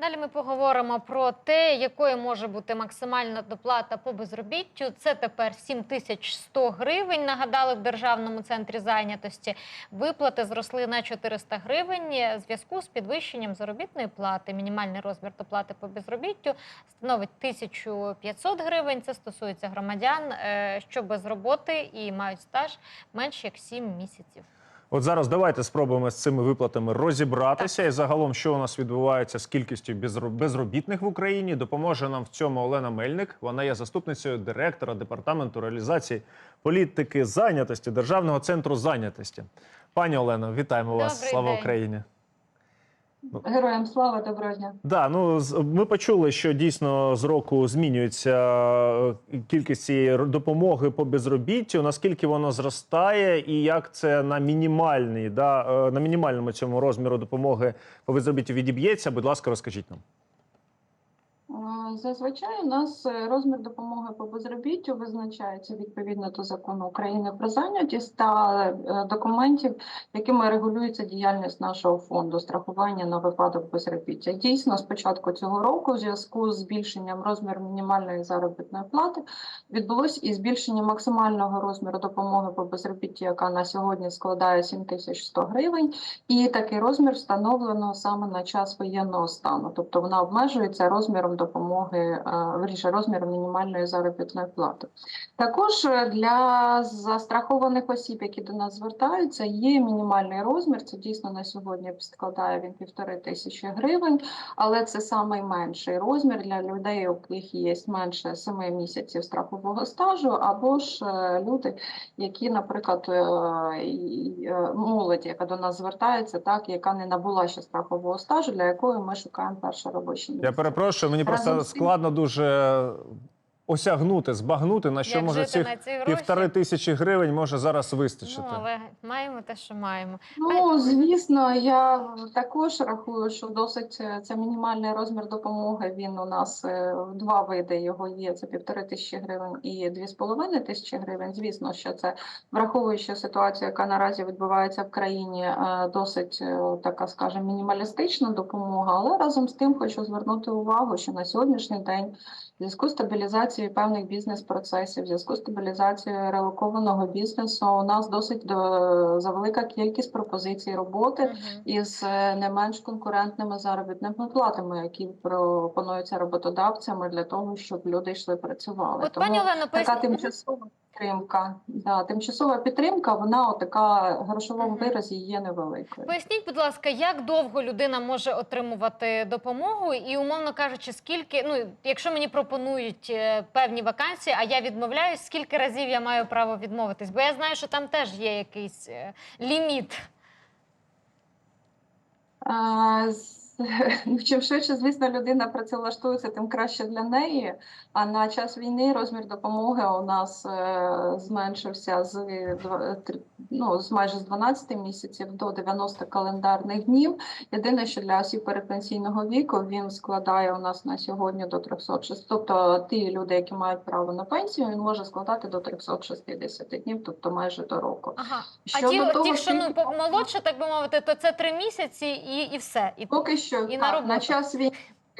Далі ми поговоримо про те, якою може бути максимальна доплата по безробіттю. Це тепер 7100 гривень. Нагадали в державному центрі зайнятості. Виплати зросли на 400 гривень в зв'язку з підвищенням заробітної плати. Мінімальний розмір доплати по безробіттю становить 1500 гривень. Це стосується громадян, е, що без роботи і мають стаж менш як 7 місяців. От зараз давайте спробуємо з цими виплатами розібратися. І загалом, що у нас відбувається з кількістю безро- безробітних в Україні, допоможе нам в цьому Олена Мельник. Вона є заступницею директора департаменту реалізації політики зайнятості Державного центру зайнятості. Пані Олено, вітаємо вас! Добрий Слава день. Україні! Героям слава, доброго дня. Да, ну ми почули, що дійсно з року змінюється е, кількість цієї допомоги по безробіттю. Наскільки воно зростає, і як це на мінімальний да, е, на мінімальному цьому розміру допомоги по безробіттю відіб'ється? Будь ласка, розкажіть нам. Зазвичай у нас е, розмір допомоги по безробіттю визначається відповідно до закону України про зайнятість та е, документів, якими регулюється діяльність нашого фонду страхування на випадок безробіття. Дійсно, з початку цього року, в зв'язку з збільшенням розміру мінімальної заробітної плати, відбулось і збільшення максимального розміру допомоги по безробіттю, яка на сьогодні складає 7100 гривень. І такий розмір встановлено саме на час воєнного стану, тобто вона обмежується розміром допомоги, е, вірніше, розміром мінімальної заробітної плати. Також е, для застрахованих осіб, які до нас звертаються, є мінімальний розмір. Це дійсно на сьогодні складає він півтори тисячі гривень, але це найменший розмір для людей, у яких є менше 7 місяців страхового стажу, або ж е, люди, які, наприклад, е, молодь, яка до нас звертається, так яка не набула ще страхового стажу, для якої ми шукаємо перше робоче місце. Я перепрошую, мені Разом просто складно дуже осягнути, збагнути, на що Як може жити цих на ці гроші? півтори тисячі гривень може зараз вистачити. Ну, але маємо те, що маємо. Ну, звісно, я також рахую, що досить е, це мінімальний розмір допомоги. Він у нас е, в два види його є: це півтори тисячі гривень і дві з половиною тисячі гривень. Звісно, що це враховуючи ситуацію, яка наразі відбувається в країні, е, досить така, скажімо, мінімалістична допомога. Але разом з тим хочу звернути увагу, що на сьогоднішній день в зв'язку з стабілізацією певних бізнес-процесів, в зв'язку з стабілізацією релокованого бізнесу, у нас досить до, завелика кількість пропозицій роботи Мгм. із е, не менш конкурентними заробітними платами, які пропонуються роботодавцями для того, щоб люди йшли працювали. От, пані Олено, така поясніть. тимчасова підтримка. Да, тимчасова підтримка, вона така в грошовому виразі є невеликою. Поясніть, будь ласка, як довго людина може отримувати допомогу, і умовно кажучи, скільки, ну якщо мені пропонують е, певні вакансії, а я відмовляюсь, скільки разів я маю право відмовитись? Бо я знаю, що там теж є якийсь е, ліміт. А, ну, чим швидше, звісно, людина працевлаштується, тим краще для неї. А на час війни розмір допомоги у нас е, зменшився з ну, з майже з 12 місяців до 90 календарних днів. Єдине, що для осіб передпенсійного віку він складає у нас на сьогодні до 360. Тобто ті люди, які мають право на пенсію, він може складати до 360 днів, тобто майже до року. Ага. А ті, того, ті, що ну молодше, так би мовити, то це три місяці і, і все. І Поки що І на так, на час війни,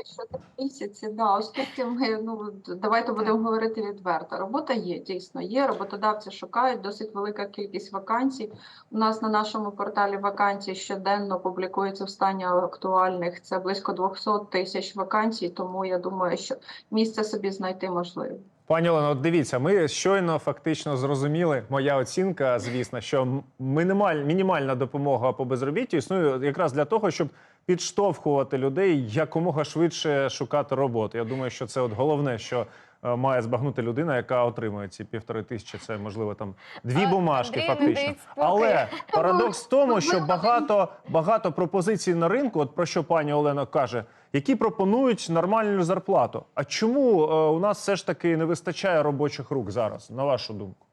що три місяці, да, оскільки ми ну давайте будемо говорити відверто. Робота є, дійсно є. Роботодавці шукають досить велика кількість вакансій. У нас на нашому порталі вакансій щоденно публікується в стані актуальних. Це близько 200 тисяч вакансій. Тому я думаю, що місце собі знайти можливо. Пані Олено, от дивіться, ми щойно фактично зрозуміли, моя оцінка, звісно, що мінімальна допомога по безробіттю існує якраз для того, щоб підштовхувати людей якомога швидше шукати роботу. Я думаю, що це от головне, що е, має збагнути людина, яка отримує ці півтори тисячі. Це можливо там дві бумажки, фактично. Але парадокс в тому, що багато, багато пропозицій на ринку, от про що пані Олена каже, які пропонують нормальну зарплату. А чому е, у нас все ж таки не вистачає робочих рук зараз, на вашу думку?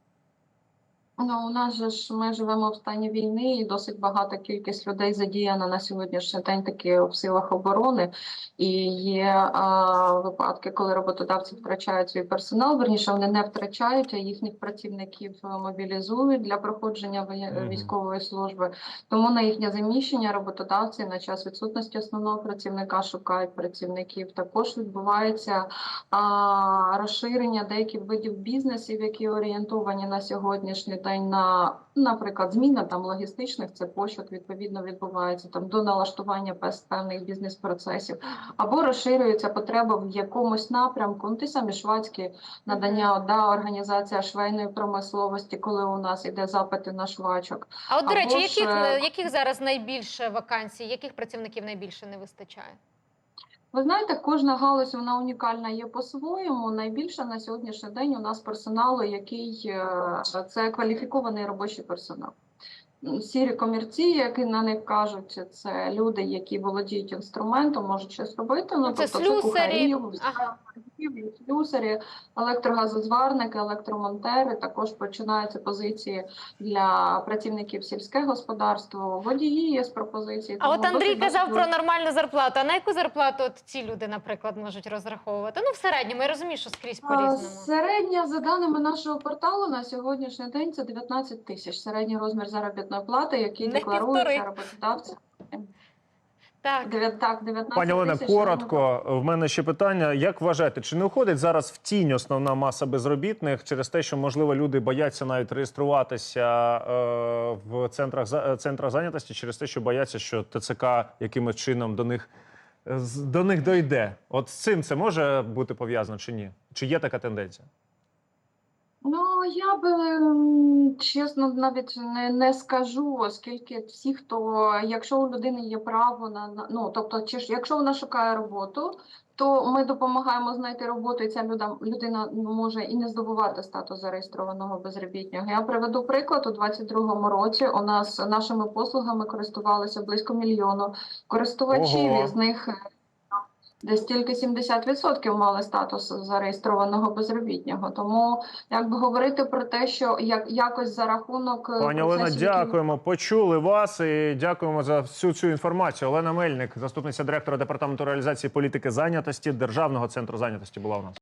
Ну, у нас же ж ми живемо в стані війни, і досить багата кількість людей задіяна на сьогоднішній день таки в силах оборони. І є а, випадки, коли роботодавці втрачають свій персонал. Верніше вони не втрачають, а їхніх працівників е, мобілізують для проходження військової служби. Тому на їхнє заміщення роботодавці на час відсутності основного працівника шукають працівників. Також відбувається а, розширення деяких видів бізнесів, які орієнтовані на сьогоднішній день на, наприклад, зміна там логістичних цепочок відповідно відбувається там до налаштування певних бізнес-процесів, або розширюється потреба в якомусь напрямку. Ну, ті самі швадські надання да, організація швейної промисловості, коли у нас іде запити на швачок. А от, до речі, ж, яких, яких зараз найбільше вакансій, яких працівників найбільше не вистачає? Ви знаєте, кожна галузь вона унікальна є по-своєму. Найбільше на сьогоднішній день у нас персоналу, який е, це кваліфікований робочий персонал. Сірі комірці, які на них кажуть, це люди, які володіють інструментом, можуть щось робити. Ну, це тобто слюсарі, кухарів, ага. Торгівлі, слюсарі, електрогазозварники, електромонтери. Також починаються позиції для працівників сільське господарство, водії є з пропозиції. А от Андрій казав про нормальну зарплату. А на яку зарплату от ці люди, наприклад, можуть розраховувати? Ну, в середньому, я розумію, що скрізь А, по-різному. Середня, за даними нашого порталу, на сьогоднішній день це 19 тисяч. Середній розмір заробітної плати, який декларується півтори. Так. Так, 19 Пані Олена, тисяч коротко. В мене ще питання. Як вважаєте, чи не уходить зараз в тінь основна маса безробітних через те, що можливо люди бояться навіть реєструватися е, в центрах центрах зайнятості через те, що бояться, що ТЦК якимось чином до них до них дойде? От з цим це може бути пов'язано чи ні? Чи є така тенденція? Ну, я би чесно навіть не, не скажу, оскільки всі, хто, якщо у людини є право на, ну тобто, чи ж якщо вона шукає роботу, то ми допомагаємо знайти роботу, і ця люда, людина може і не здобувати статус зареєстрованого безробітного. Я приведу приклад у 22-му році. У нас нашими послугами користувалися близько мільйону користувачів, Ого. із них. Десь тільки 70% мали статус зареєстрованого безробітнього. Тому якби говорити про те, що як якось за рахунок е, Пані Олена, дякуємо. Почули вас і дякуємо за всю цю інформацію. Олена Мельник, заступниця директора департаменту реалізації політики зайнятості Державного центру зайнятості, була у нас.